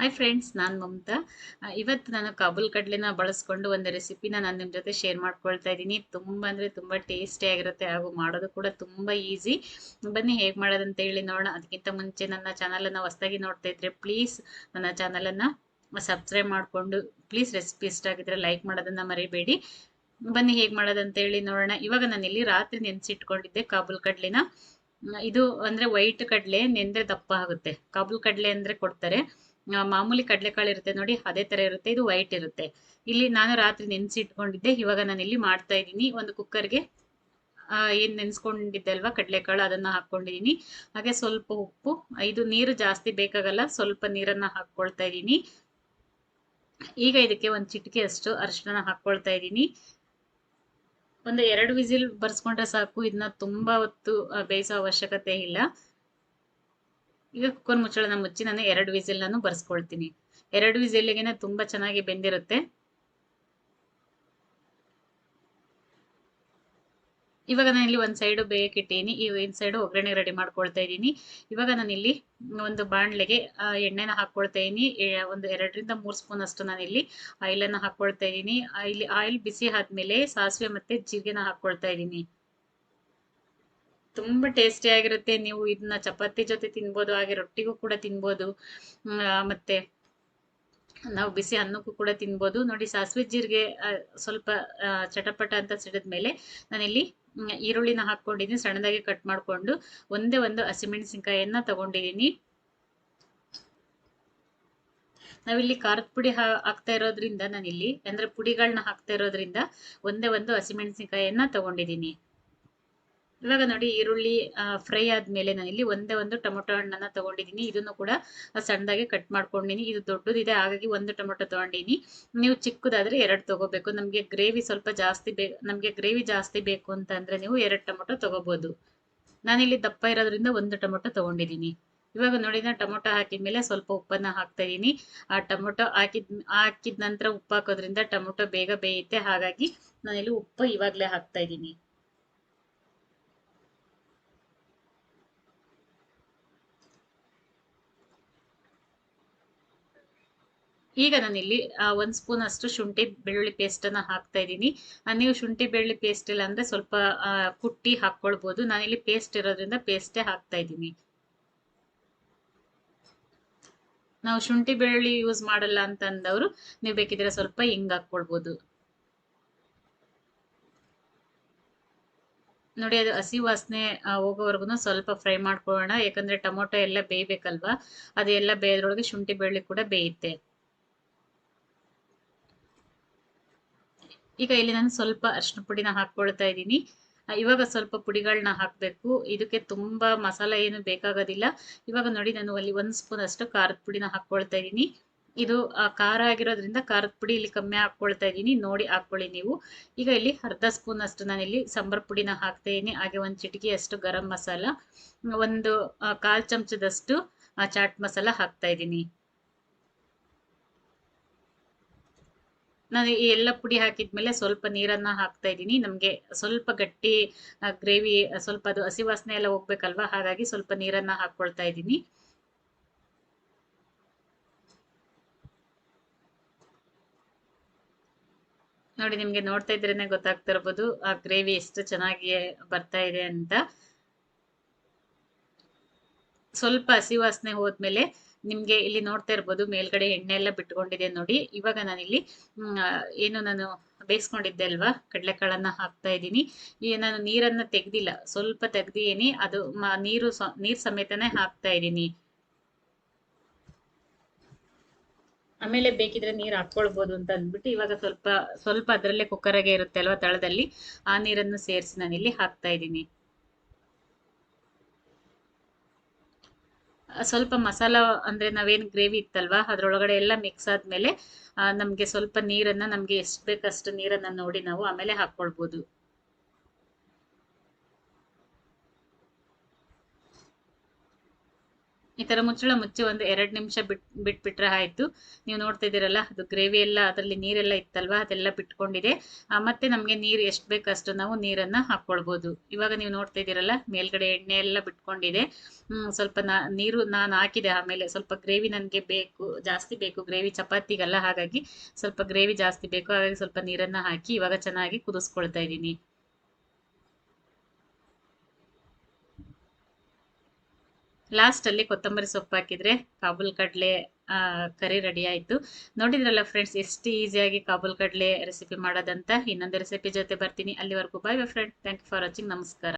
Hi friends ನಾನು ಮಮತಾ. ಇವತ್ತು ನಾನು ಕಾಬುಲ್ ಕಡಲೆನ ಬಳಸ್ಕೊಂಡು ಒಂದು ರೆಸಿಪಿನ ನಾನು ನಿಮ್ಮ ಜೊತೆ ಶೇರ್ ಮಾಡ್ಕೊಳ್ತಾ ಇದ್ದೀನಿ. ತುಂಬ ಅಂದರೆ ತುಂಬ ಟೇಸ್ಟಿ ಆಗಿರುತ್ತೆ ಹಾಗೂ ಮಾಡೋದು ಕೂಡ ತುಂಬ ಈಸಿ ಬನ್ನಿ, ಹೇಗೆ ಮಾಡೋದಂತ ಹೇಳಿ ನೋಡೋಣ. ಅದಕ್ಕಿಂತ ಮುಂಚೆ ನನ್ನ ಚಾನಲನ್ನು ಹೊಸದಾಗಿ ನೋಡ್ತಾ ಇದ್ರೆ ಪ್ಲೀಸ್ ನನ್ನ ಚಾನಲನ್ನು ಸಬ್ಸ್ಕ್ರೈಬ್ ಮಾಡಿಕೊಂಡು ಪ್ಲೀಸ್ ರೆಸಿಪಿ ಇಷ್ಟ ಆಗಿದ್ರೆ ಲೈಕ್ ಮಾಡೋದನ್ನು ಮರಿಬೇಡಿ. ಬನ್ನಿ, ಹೇಗೆ ಮಾಡೋದಂತ ಹೇಳಿ ನೋಡೋಣ. ಇವಾಗ ನಾನು ಇಲ್ಲಿ ರಾತ್ರಿ ನೆನೆಸಿಟ್ಕೊಂಡಿದ್ದೆ ಕಾಬುಲ್ ಕಡಲೆನ. ಇದು ಅಂದರೆ ವೈಟ್ ಕಡಲೆ ನೆಂದರೆ ದಪ್ಪ ಆಗುತ್ತೆ. ಕಾಬುಲ್ ಕಡಲೆ ಅಂದರೆ ಕೊಡ್ತಾರೆ. ಮಾಮೂಲಿ ಕಡಲೆಕಾಳು ಇರುತ್ತೆ ನೋಡಿ, ಅದೇ ತರ ಇರುತ್ತೆ, ಇದು ವೈಟ್ ಇರುತ್ತೆ. ಇಲ್ಲಿ ನಾನು ರಾತ್ರಿ ನೆನ್ಸಿಟ್ಕೊಂಡಿದ್ದೆ, ಇವಾಗ ನಾನು ಇಲ್ಲಿ ಮಾಡ್ತಾ ಇದ್ದೀನಿ. ಒಂದು ಕುಕ್ಕರ್ಗೆ ಏನ್ ನೆನ್ಸ್ಕೊಂಡಿದ್ದೆ ಅಲ್ವಾ, ಕಡಲೆಕಾಳು, ಅದನ್ನ ಹಾಕೊಂಡಿದೀನಿ ಹಾಗೆ ಸ್ವಲ್ಪ ಉಪ್ಪು, ಇದು ನೀರು ಜಾಸ್ತಿ ಬೇಕಾಗಲ್ಲ, ಸ್ವಲ್ಪ ನೀರನ್ನ ಹಾಕೊಳ್ತಾ ಇದ್ದೀನಿ ಈಗ ಇದಕ್ಕೆ ಒಂದು ಚಿಟಿಕೆ ಅಷ್ಟು ಅರಿಶಿನ ಹಾಕೊಳ್ತಾ ಇದ್ದೀನಿ ಒಂದು ಎರಡು ವಿಸಿಲ್ ಬರ್ಸ್ಕೊಂಡ್ರೆ ಸಾಕು ಇದನ್ನ ತುಂಬಾ ಹೊತ್ತು ಬೇಯಿಸೋ ಅವಶ್ಯಕತೆ ಇಲ್ಲ. ಈಗ ಕುಕ್ಕರ್ ಮುಚ್ಚಳನ ಮುಚ್ಚಿ ನಾನು ಎರಡು ವಿಸಿಲ್ ನಾನು ಬರ್ಸ್ಕೊಳ್ತೀನಿ. ಎರಡು ವಿಸಿಲ್ಗೆ ತುಂಬಾ ಚೆನ್ನಾಗಿ ಬೆಂದಿರುತ್ತೆ. ಇವಾಗ ನಾನು ಇಲ್ಲಿ ಒಂದು ಸೈಡು ಬೇಯಕ್ಕಿಟ್ಟೀನಿ ಈ ಒಂದು ಸೈಡ್ ಒಗ್ಗರಣೆ ರೆಡಿ ಮಾಡ್ಕೊಳ್ತಾ ಇದ್ದೀನಿ. ಇವಾಗ ನಾನು ಇಲ್ಲಿ ಒಂದು ಬಾಣಲೆಗೆ ಎಣ್ಣೆನ ಹಾಕೊಳ್ತಾ ಇದೀನಿ ಒಂದು ಎರಡರಿಂದ ಮೂರು ಸ್ಪೂನ್ ಅಷ್ಟು ನಾನು ಇಲ್ಲಿ ಆಯಿಲ್ ಅನ್ನ ಹಾಕೊಳ್ತಾ ಇದ್ದೀನಿ. ಇಲ್ಲಿ ಆಯಿಲ್ ಬಿಸಿ ಆದ್ಮೇಲೆ ಸಾಸಿವೆ ಮತ್ತೆ ಜೀರಿಗೆನ ಹಾಕೊಳ್ತಾ ಇದ್ದೀನಿ. ತುಂಬಾ ಟೇಸ್ಟಿ ಆಗಿರುತ್ತೆ. ನೀವು ಇದನ್ನ ಚಪಾತಿ ಜೊತೆ ತಿನ್ಬೋದು ಹಾಗೆ ರೊಟ್ಟಿಗೂ ಕೂಡ ತಿನ್ಬೋದು. ಮತ್ತೆ ನಾವು ಬಿಸಿ ಅನ್ನಕ್ಕೂ ಕೂಡ ತಿನ್ಬೋದು. ನೋಡಿ ಸಾಸಿವೆ ಜೀರಿಗೆ ಸ್ವಲ್ಪ ಚಟಪಟ ಅಂತ ಸಿಡಿದ್ಮೇಲೆ ನಾನಿಲ್ಲಿ ಮ್, ಈರುಳ್ಳಿನ ಹಾಕೊಂಡಿದ್ದೀನಿ ಸಣ್ಣದಾಗಿ ಕಟ್ ಮಾಡಿಕೊಂಡು ಒಂದೇ ಒಂದು ಹಸಿಮೆಣಸಿನ್ಕಾಯಿಯನ್ನ ತಗೊಂಡಿದ್ದೀನಿ ನಾವಿಲ್ಲಿ ಖಾರದ ಪುಡಿ ಹಾಕ್ತಾ ಇರೋದ್ರಿಂದ ನಾನಿಲ್ಲಿ ಅಂದ್ರೆ ಪುಡಿಗಳನ್ನ ಹಾಕ್ತಾ ಇರೋದ್ರಿಂದ ಒಂದೇ ಒಂದು ಹಸಿಮೆಣಸಿನ್ಕಾಯಿಯನ್ನ ತಗೊಂಡಿದ್ದೀನಿ ಇವಾಗ ನೋಡಿ ಈರುಳ್ಳಿ ಫ್ರೈ ಆದ್ಮೇಲೆ ನಾನಿಲ್ಲಿ ಒಂದೇ ಒಂದು ಟೊಮೊಟೊ ಹಣ್ಣನ್ನ ತಗೊಂಡಿದ್ದೀನಿ. ಇದನ್ನು ಕೂಡ ಸಣ್ಣದಾಗಿ ಕಟ್ ಮಾಡ್ಕೊಂಡಿನಿ. ಇದು ದೊಡ್ಡದಿದೆ, ಹಾಗಾಗಿ ಒಂದು ಟೊಮೊಟೊ ತಗೊಂಡಿನಿ. ನೀವು ಚಿಕ್ಕದಾದ್ರೆ ಎರಡು ತಗೋಬೇಕು. ನಮಗೆ ಗ್ರೇವಿ ಸ್ವಲ್ಪ ಜಾಸ್ತಿ ಬೇ, ನಮಗೆ ಗ್ರೇವಿ ಜಾಸ್ತಿ ಬೇಕು ಅಂತ ಅಂದ್ರೆ ನೀವು ಎರಡು ಟೊಮೊಟೊ ತಗೋಬಹುದು ನಾನಿಲ್ಲಿ ದಪ್ಪ ಇರೋದ್ರಿಂದ ಒಂದು ಟೊಮೊಟೊ ತಗೊಂಡಿದ್ದೀನಿ ಇವಾಗ ನೋಡಿ, ನಾನು ಟೊಮೊಟೊ ಹಾಕಿದ್ಮೇಲೆ ಸ್ವಲ್ಪ ಉಪ್ಪನ್ನ ಹಾಕ್ತಾ ಇದ್ದೀನಿ ಆ ಟೊಮೊಟೊ ಹಾಕಿದ್, ಹಾಕಿದ ನಂತರ ಉಪ್ಪು ಹಾಕೋದ್ರಿಂದ ಟೊಮೊಟೊ ಬೇಗ ಬೇಯುತ್ತೆ. ಹಾಗಾಗಿ ನಾನಿಲ್ಲಿ ಉಪ್ಪು ಇವಾಗಲೇ ಹಾಕ್ತಾ ಇದ್ದೀನಿ ಈಗ ನಾನಿಲ್ಲಿ ಒಂದು ಸ್ಪೂನ್ ಅಷ್ಟು ಶುಂಠಿ ಬೆಳ್ಳುಳ್ಳಿ ಪೇಸ್ಟ್ ಅನ್ನ ಹಾಕ್ತಾ ಇದ್ದೀನಿ. ನೀವು ಶುಂಠಿ ಬೆಳ್ಳುಳ್ಳಿ ಪೇಸ್ಟ್ ಇಲ್ಲ ಅಂದ್ರೆ ಸ್ವಲ್ಪ ಕುಟ್ಟಿ ಹಾಕೊಳ್ಬಹುದು ನಾನಿಲ್ಲಿ ಪೇಸ್ಟ್ ಇರೋದ್ರಿಂದ ಪೇಸ್ಟೇ ಹಾಕ್ತಾ ಇದ್ದೀನಿ. ನಾವು ಶುಂಠಿ ಬೆಳ್ಳುಳ್ಳಿ ಯೂಸ್ ಮಾಡಲ್ಲ ಅಂತ ಅಂದವರು ನೀವು ಬೇಕಿದ್ರೆ ಸ್ವಲ್ಪ ಹಿಂಗ್ ಹಾಕ್ಕೊಳ್ಬೋದು ನೋಡಿ, ಅದು ಹಸಿ ವಾಸನೆ ಹೋಗೋವರೆಗೂ ಸ್ವಲ್ಪ ಫ್ರೈ ಮಾಡ್ಕೊಳ್ಳೋಣ. ಯಾಕಂದ್ರೆ ಟೊಮೊಟೊ ಎಲ್ಲ ಬೇಯಬೇಕಲ್ವಾ? ಅದೆಲ್ಲ ಬೇಯದ್ರೊಳಗೆ ಶುಂಠಿ ಬೆಳ್ಳುಳ್ಳಿ ಕೂಡ ಬೇಯುತ್ತೆ. ಈಗ ಇಲ್ಲಿ ನಾನು ಸ್ವಲ್ಪ ಅರಿಶಿನ ಪುಡಿನ ಹಾಕ್ಕೊಳ್ತಾ ಇದ್ದೀನಿ. ಇವಾಗ ಸ್ವಲ್ಪ ಪುಡಿಗಳನ್ನ ಹಾಕಬೇಕು. ಇದಕ್ಕೆ ತುಂಬಾ ಮಸಾಲ ಏನು ಬೇಕಾಗೋದಿಲ್ಲ. ಇವಾಗ ನೋಡಿ ನಾನು ಅಲ್ಲಿ ಒಂದು ಸ್ಪೂನ್ ಅಷ್ಟು ಖಾರದ ಪುಡಿನ ಹಾಕ್ಕೊಳ್ತಾ ಇದ್ದೀನಿ. ಇದು ಖಾರ ಆಗಿರೋದ್ರಿಂದ ಖಾರದ ಪುಡಿ ಇಲ್ಲಿ ಕಮ್ಮಿ ಹಾಕ್ಕೊಳ್ತಾ ಇದ್ದೀನಿ. ನೋಡಿ ಹಾಕ್ಕೊಳ್ಳಿ ನೀವು. ಈಗ ಇಲ್ಲಿ ಅರ್ಧ ಸ್ಪೂನ್ ಅಷ್ಟು ನಾನಿಲ್ಲಿ ಸಾಂಬಾರ್ ಪುಡಿನ ಹಾಕ್ತಾ ಇದ್ದೀನಿ. ಹಾಗೆ ಒಂದು ಚಿಟಿಕೆ ಅಷ್ಟು ಗರಂ ಮಸಾಲ, ಒಂದು ಕಾಲ್ ಚಮಚದಷ್ಟು ಚಾಟ್ ಮಸಾಲ ಹಾಕ್ತಾ ಇದ್ದೀನಿ. ನಾನು ಈ ಎಲ್ಲ ಪುಡಿ ಹಾಕಿದ್ಮೇಲೆ ಸ್ವಲ್ಪ ನೀರನ್ನ ಹಾಕ್ತಾ ಇದ್ದೀನಿ. ನಮಗೆ ಸ್ವಲ್ಪ ಗಟ್ಟಿ ಗ್ರೇವಿ ಸ್ವಲ್ಪ ಅದು ಹಸಿ ವಾಸನೆ ಎಲ್ಲ ಹೋಗ್ಬೇಕಲ್ವಾ? ಹಾಗಾಗಿ ಸ್ವಲ್ಪ ನೀರನ್ನ ಹಾಕ್ಕೊಳ್ತಾ ಇದ್ದೀನಿ. ನೋಡಿ, ನಿಮ್ಗೆ ನೋಡ್ತಾ ಇದ್ರೇನೆ ಗೊತ್ತಾಗ್ತಿರ್ಬೋದು ಆ ಗ್ರೇವಿ ಎಷ್ಟು ಚೆನ್ನಾಗಿ ಬರ್ತಾ ಇದೆ ಅಂತ. ಸ್ವಲ್ಪ ಹಸಿ ವಾಸನೆ ಹೋದ್ಮೇಲೆ ನಿಮ್ಗೆ ಇಲ್ಲಿ ನೋಡ್ತಾ ಇರ್ಬೋದು, ಮೇಲ್ಗಡೆ ಎಣ್ಣೆ ಎಲ್ಲ ಬಿಟ್ಕೊಂಡಿದೆ ನೋಡಿ. ಇವಾಗ ನಾನಿಲ್ಲಿ ಏನು ನಾನು ಬೇಯಿಸ್ಕೊಂಡಿದ್ದೆ ಅಲ್ವಾ? ಕಡಲೆಕಾಳನ್ನ ಹಾಕ್ತಾ ಇದ್ದೀನಿ. ಈ, ನಾನು ನೀರನ್ನ ತೆಗ್ದಿಲ್ಲ. ಸ್ವಲ್ಪ ತೆಗ್ದಿದ್ದೀನಿ. ಅದು ನೀರು ನೀರ್ ಸಮೇತನೇ ಹಾಕ್ತಾ ಇದ್ದೀನಿ. ಆಮೇಲೆ ಬೇಕಿದ್ರೆ ನೀರು ಹಾಕ್ಕೊಳ್ಬೋದು ಅಂತ ಅಂದ್ಬಿಟ್ಟು ಇವಾಗ ಸ್ವಲ್ಪ ಸ್ವಲ್ಪ ಅದರಲ್ಲೇ ಕುಕ್ಕರಾಗೆ ಇರುತ್ತೆ ಅಲ್ವಾ ತಳದಲ್ಲಿ? ಆ ನೀರನ್ನು ಸೇರಿಸಿ ನಾನಿಲ್ಲಿ ಹಾಕ್ತಾ ಇದ್ದೀನಿ. ಸ್ವಲ್ಪ ಮಸಾಲ ಅಂದ್ರೆ ನಾವೇನು ಗ್ರೇವಿ ಇತ್ತಲ್ವಾ, ಅದ್ರೊಳಗಡೆ ಎಲ್ಲ ಮಿಕ್ಸ್ ಆದ್ಮೇಲೆ ಮೇಲೆ ನಮ್ಗೆ ಸ್ವಲ್ಪ ನೀರನ್ನ ನಮ್ಗೆ ಎಷ್ಟು ಬೇಕಷ್ಟು ನೀರನ್ನ ನೋಡಿ ನಾವು ಆಮೇಲೆ ಹಾಕ್ಕೊಳ್ಬೋದು ಈ ತರ ಮುಚ್ಚಳ ಮುಚ್ಚಿ ಒಂದು ಎರಡು ನಿಮಿಷ ಬಿಟ್, ಬಿಟ್ಬಿಟ್ರೆ ಆಯ್ತು. ನೀವು ನೋಡ್ತಾ ಇದ್ದೀರಲ್ಲ, ಅದು ಗ್ರೇವಿ ಎಲ್ಲ, ಅದರಲ್ಲಿ ನೀರೆಲ್ಲ ಇತ್ತಲ್ವಾ, ಅದೆಲ್ಲ ಬಿಟ್ಕೊಂಡಿದೆ. ಮತ್ತೆ ನಮಗೆ ನೀರು ಎಷ್ಟು ಬೇಕು ಅಷ್ಟು ನಾವು ನೀರನ್ನ ಹಾಕೊಳ್ಬಹುದು ಇವಾಗ ನೀವು ನೋಡ್ತಾ ಇದ್ದೀರಲ್ಲ, ಮೇಲ್ಗಡೆ ಎಣ್ಣೆ ಎಲ್ಲ ಬಿಟ್ಕೊಂಡಿದೆ. ಸ್ವಲ್ಪ ನೀರು ನಾನು ಹಾಕಿದೆ ಆಮೇಲೆ, ಸ್ವಲ್ಪ ಗ್ರೇವಿ ನನಗೆ ಬೇಕು, ಜಾಸ್ತಿ ಬೇಕು, ಗ್ರೇವಿ ಚಪಾತಿಗೆಲ್ಲ, ಹಾಗಾಗಿ ಸ್ವಲ್ಪ ಗ್ರೇವಿ ಜಾಸ್ತಿ ಬೇಕು, ಹಾಗಾಗಿ ಸ್ವಲ್ಪ ನೀರನ್ನ ಹಾಕಿ ಇವಾಗ ಚೆನ್ನಾಗಿ ಕುದಿಸ್ಕೊಳ್ತಾ ಇದ್ದೀನಿ. ಲಾಸ್ಟಲ್ಲಿ ಕೊತ್ತಂಬರಿ ಸೊಪ್ಪು ಹಾಕಿದರೆ ಕಾಬೂಲ್ ಕಡಲೆ ಕರಿ ರೆಡಿ ಆಯಿತು. ನೋಡಿದ್ರಲ್ಲ ಫ್ರೆಂಡ್ಸ್ ಎಷ್ಟು ಈಸಿಯಾಗಿ ಕಾಬೂಲ್ ಕಡಲೆ ರೆಸಿಪಿ ಮಾಡೋದಂತ. ಇನ್ನೊಂದು ರೆಸಿಪಿ ಜೊತೆ ಬರ್ತೀನಿ. ಅಲ್ಲಿವರೆಗೂ bye bye friend thank you for watching ನಮಸ್ಕಾರ.